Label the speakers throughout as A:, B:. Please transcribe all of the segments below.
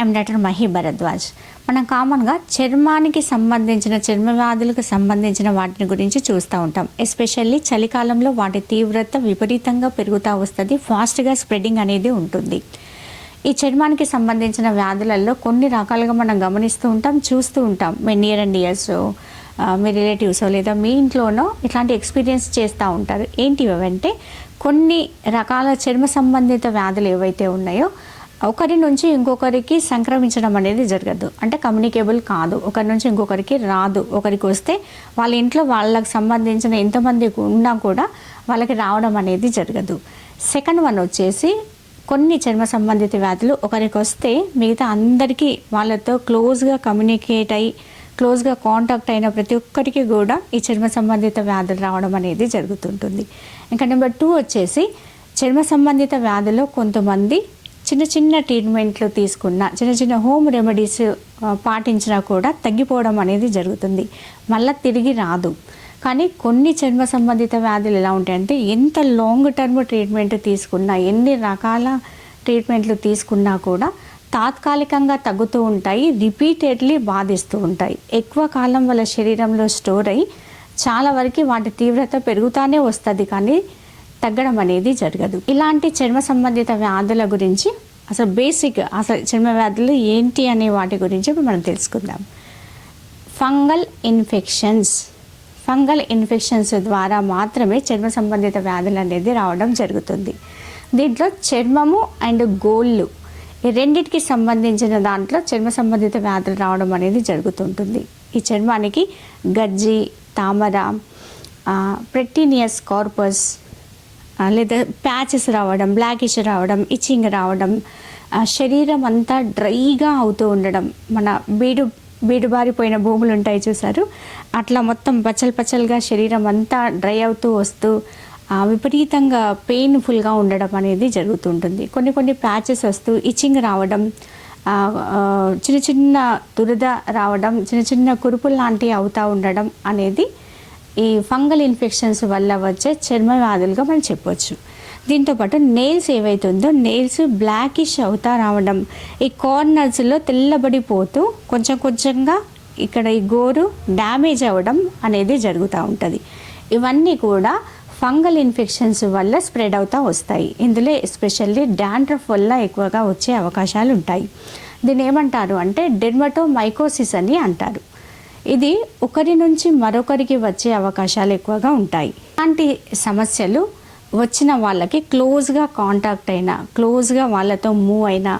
A: ఎం doctor Mahi Bharadwaj. మనం కామన్గా చర్మానికి సంబంధించిన చర్మ వ్యాధులకు సంబంధించిన వాటిని గురించి చూస్తూ ఉంటాం. ఎస్పెషల్లీ చలికాలంలో వాటి తీవ్రత విపరీతంగా పెరుగుతూ వస్తుంది ఫాస్ట్గా స్ప్రెడింగ్ అనేది ఉంటుంది. ఈ చర్మానికి సంబంధించిన వ్యాధులలో కొన్ని రకాలుగా మనం గమనిస్తూ ఉంటాం చూస్తూ ఉంటాం. మీ నియర్ అండ్ ఇయర్స్ మీ రిలేటివ్స్ లేదా మీ ఇంట్లోనో ఇట్లాంటి ఎక్స్పీరియన్స్ చేస్తూ ఉంటారు. ఏంటి అవంటే కొన్ని రకాల చర్మ సంబంధిత వ్యాధులు ఏవైతే ఉన్నాయో ఒకరి నుంచి ఇంకొకరికి సంక్రమించడం అనేది జరగదు. అంటే కమ్యూనికేబుల్ కాదు. ఒకరి నుంచి ఇంకొకరికి రాదు. ఒకరికి వస్తే వాళ్ళ ఇంట్లో వాళ్ళకి సంబంధించిన ఎంతమంది ఉన్నా కూడా వాళ్ళకి రావడం అనేది జరగదు. సెకండ్ వన్ వచ్చేసి కొన్ని చర్మ సంబంధిత వ్యాధులు ఒకరికి వస్తే మిగతా అందరికీ వాళ్ళతో క్లోజ్గా కమ్యూనికేట్ అయ్యి క్లోజ్గా కాంటాక్ట్ అయిన ప్రతి ఒక్కరికి కూడా ఈ చర్మ సంబంధిత వ్యాధులు రావడం అనేది జరుగుతుంటుంది. ఇంకా నెంబర్ టూ వచ్చేసి చర్మ సంబంధిత వ్యాధుల్లో కొంతమంది చిన్న చిన్న ట్రీట్మెంట్లు తీసుకున్న చిన్న చిన్న హోమ్ రెమెడీస్ పాటించినా కూడా తగ్గిపోవడం అనేది జరుగుతుంది. మళ్ళీ తిరిగి రాదు. కానీ కొన్ని చర్మ సంబంధిత వ్యాధులు ఎలా ఉంటాయంటే ఎంత లాంగ్ టర్మ్ ట్రీట్మెంట్ తీసుకున్నా ఎన్ని రకాల ట్రీట్మెంట్లు తీసుకున్నా కూడా తాత్కాలికంగా తగ్గుతూ ఉంటాయి రిపీటెడ్లీ బాధిస్తూ ఉంటాయి. ఎక్కువ కాలం వాళ్ళ శరీరంలో స్టోర్ అయ్యి చాలా వరకు వాటి తీవ్రత పెరుగుతూనే వస్తుంది. కానీ తగ్గడం అనేది జరగదు. ఇలాంటి చర్మ సంబంధిత వ్యాధుల గురించి అసలు బేసిక్ అసలు చర్మ వ్యాధులు ఏంటి అనే వాటి గురించి ఇప్పుడు మనం తెలుసుకుందాం. ఫంగల్ ఇన్ఫెక్షన్స్ ఫంగల్ ఇన్ఫెక్షన్స్ ద్వారా మాత్రమే చర్మ సంబంధిత వ్యాధులు అనేది రావడం జరుగుతుంది. దీంట్లో చర్మము అండ్ గోళ్ళు ఈ రెండింటికి సంబంధించిన దాంట్లో చర్మ సంబంధిత వ్యాధులు రావడం అనేది జరుగుతుంటుంది. ఈ చర్మానికి గజ్జి తామర ప్రెటీనియస్ కార్పస్ లేదా ప్యాచెస్ రావడం బ్లాకిష్ రావడం ఇచ్చింగ్ రావడం శరీరం అంతా డ్రైగా అవుతూ ఉండడం. మన బీడు బీడుబారిపోయిన భూములు ఉంటాయి చూసారు అట్లా మొత్తం పచ్చలు పచ్చలుగా శరీరం అంతా డ్రై అవుతూ వస్తూ విపరీతంగా పెయిన్ఫుల్గా ఉండడం అనేది జరుగుతుంటుంది. కొన్ని కొన్ని ప్యాచెస్ వస్తూ ఇచ్చింగ్ రావడం చిన్న చిన్న దురద రావడం చిన్న చిన్న కురుపులు లాంటివి అవుతూ ఉండడం అనేది ఈ ఫంగల్ ఇన్ఫెక్షన్స్ వల్ల వచ్చే చర్మ వ్యాధులుగా మనం చెప్పొచ్చు. దీంతోపాటు నెయిల్స్ ఏవైతుందో నెయిల్స్ బ్లాకిష్ అవుతా రావడం ఈ కార్నర్స్లో తెల్లబడిపోతూ కొంచెం కొంచెంగా ఇక్కడ ఈ గోరు డ్యామేజ్ అవ్వడం అనేది జరుగుతూ ఉంటుంది. ఇవన్నీ కూడా ఫంగల్ ఇన్ఫెక్షన్స్ వల్ల స్ప్రెడ్ అవుతూ వస్తాయి. ఇందులో ఎస్పెషల్లీ డాండ్రఫ్ వల్ల ఎక్కువగా వచ్చే అవకాశాలు ఉంటాయి. దీన్ని ఏమంటారు అంటే డెర్మటోమైకోసిస్ అని అంటారు. ఇది ఒకరి నుంచి మరొకరికి వచ్చే అవకాశాలు ఎక్కువగా ఉంటాయి. ఇలాంటి సమస్యలు వచ్చిన వాళ్ళకి క్లోజ్గా కాంటాక్ట్ అయినా క్లోజ్గా వాళ్ళతో మూవ్ అయినా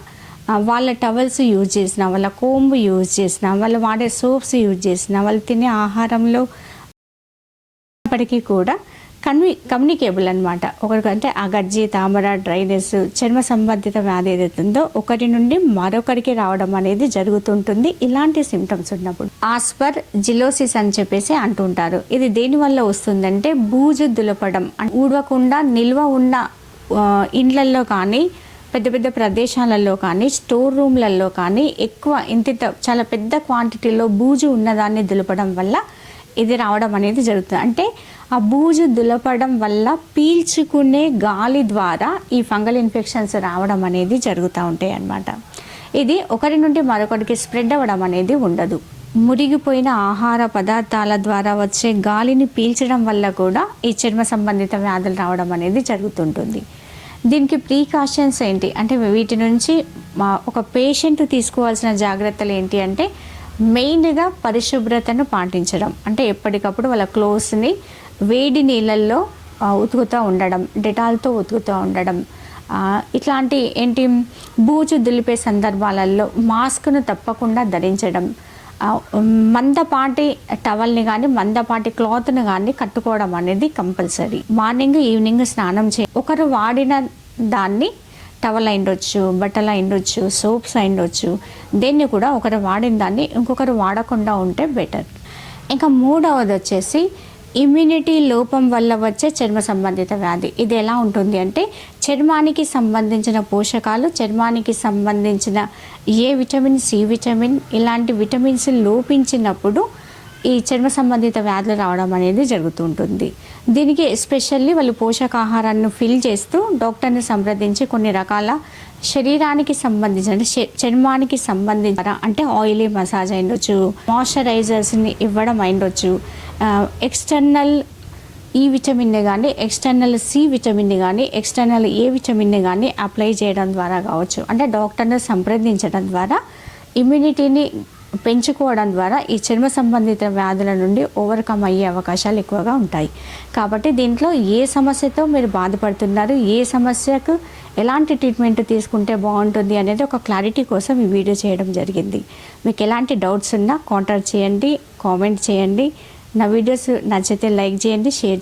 A: వాళ్ళ టవల్స్ యూజ్ చేసిన వాళ్ళ కోంబు యూజ్ చేసిన వాళ్ళు వాడే సోప్స్ యూజ్ చేసిన వాళ్ళు తినే ఆహారంలో ఉన్నప్పటికీ కూడా కన్వి కమ్యూనికేబుల్ అనమాట ఒకరికంటే అగర్జి తామర డ్రైనెస్ చర్మ సంబంధిత వ్యాధి ఏదైతుందో ఒకరి నుండి మరొకరికి రావడం అనేది జరుగుతుంటుంది. ఇలాంటి సిమ్టమ్స్ ఉన్నప్పుడు ఆస్పర్ జిలోసిస్ అని చెప్పేసి అంటుంటారు. ఇది దేని వల్ల వస్తుందంటే బూజు దులపడం. ఊడవకుండా నిల్వ ఉన్న ఇండ్లల్లో కానీ పెద్ద పెద్ద ప్రదేశాలలో కానీ స్టోర్ రూమ్లలో కానీ ఎక్కువ ఇంత చాలా పెద్ద క్వాంటిటీలో బూజు ఉన్నదాన్ని దులపడం వల్ల ఇది రావడం అనేది జరుగుతుంది. అంటే ఆ బూజు దులపడం వల్ల పీల్చుకునే గాలి ద్వారా ఈ ఫంగల్ ఇన్ఫెక్షన్స్ రావడం అనేది జరుగుతూ ఉంటాయి అన్నమాట. ఇది ఒకరి నుండి మరొకరికి స్ప్రెడ్ అవ్వడం అనేది ఉండదు. మురిగిపోయిన ఆహార పదార్థాల ద్వారా వచ్చే గాలిని పీల్చడం వల్ల కూడా ఈ చర్మ సంబంధిత వ్యాధులు రావడం అనేది జరుగుతుంటుంది. దీనికి ప్రీకాషన్స్ ఏంటి? అంటే వీటి నుంచి మా ఒక పేషెంట్ తీసుకోవాల్సిన జాగ్రత్తలు ఏంటి అంటే మెయిన్గా పరిశుభ్రతను పాటించడం. అంటే ఎప్పటికప్పుడు వాళ్ళ క్లోత్స్ని వేడి నీళ్ళల్లో ఉతుకుతూ ఉండడం డెటాల్తో ఉతుకుతూ ఉండడం. ఇట్లాంటి ఏంటి బూజు దులిపే సందర్భాలలో మాస్క్ను తప్పకుండా ధరించడం. మందపాటి టవల్ని కానీ మందపాటి క్లాత్ని కానీ కట్టుకోవడం అనేది కంపల్సరీ. మార్నింగ్ ఈవినింగ్ స్నానం చే ఒకరు వాడిన దాన్ని టవల్ అయిండొచ్చు బట్టలు అయిండొచ్చు సోప్స్ అయిండొచ్చు దేన్ని కూడా ఒకరు వాడిన దాన్ని ఇంకొకరు వాడకుండా ఉంటే బెటర్. ఇంకా మూడవది వచ్చేసి ఇమ్యూనిటీ లోపం వల్ల వచ్చే చర్మ సంబంధిత వ్యాధి. ఇది ఎలా ఉంటుంది అంటే చర్మానికి సంబంధించిన పోషకాలు చర్మానికి సంబంధించిన ఏ విటమిన్ సి విటమిన్ ఇలాంటి విటమిన్స్ లోపించినప్పుడు ఈ చర్మ సంబంధిత వ్యాధులు రావడం అనేది జరుగుతుంటుంది దీనికి ఎస్పెషల్లీ వాళ్ళు పోషకాహారాన్ని ఫిల్ చేస్తూ డాక్టర్ని సంప్రదించి కొన్ని రకాల శరీరానికి సంబంధించిన అంటే చర్మానికి సంబంధించిన అంటే ఆయిలీ మసాజ్ అయిండొచ్చు మాయిశ్చరైజర్స్ని ఇవ్వడం అయిండొచ్చు ఎక్స్టర్నల్ ఈ విటమిన్ని కానీ ఎక్స్టర్నల్ సి విటమిన్ని కానీ ఎక్స్టర్నల్ ఏ విటమిన్ని కానీ అప్లై చేయడం ద్వారా కావచ్చు. అంటే డాక్టర్ని సంప్రదించడం ద్వారా ఇమ్యూనిటీని పెంచుకోవడం ద్వారా ఈ చర్మ సంబంధిత వ్యాధుల నుండి ఓవర్కమ్ అయ్యే అవకాశాలు ఎక్కువగా ఉంటాయి. కాబట్టి దీంట్లో ఏ సమస్యతో మీరు బాధపడుతున్నారు ఏ సమస్యకు ఎలాంటి ట్రీట్మెంట్ తీసుకుంటే బాగుంటుంది అనేది ఒక క్లారిటీ కోసం ఈ వీడియో చేయడం జరిగింది. మీకు ఎలాంటి డౌట్స్ ఉన్నా కాంటాక్ట్ చేయండి కామెంట్ చేయండి. నా వీడియోస్ నచ్చితే లైక్ చేయండి షేర్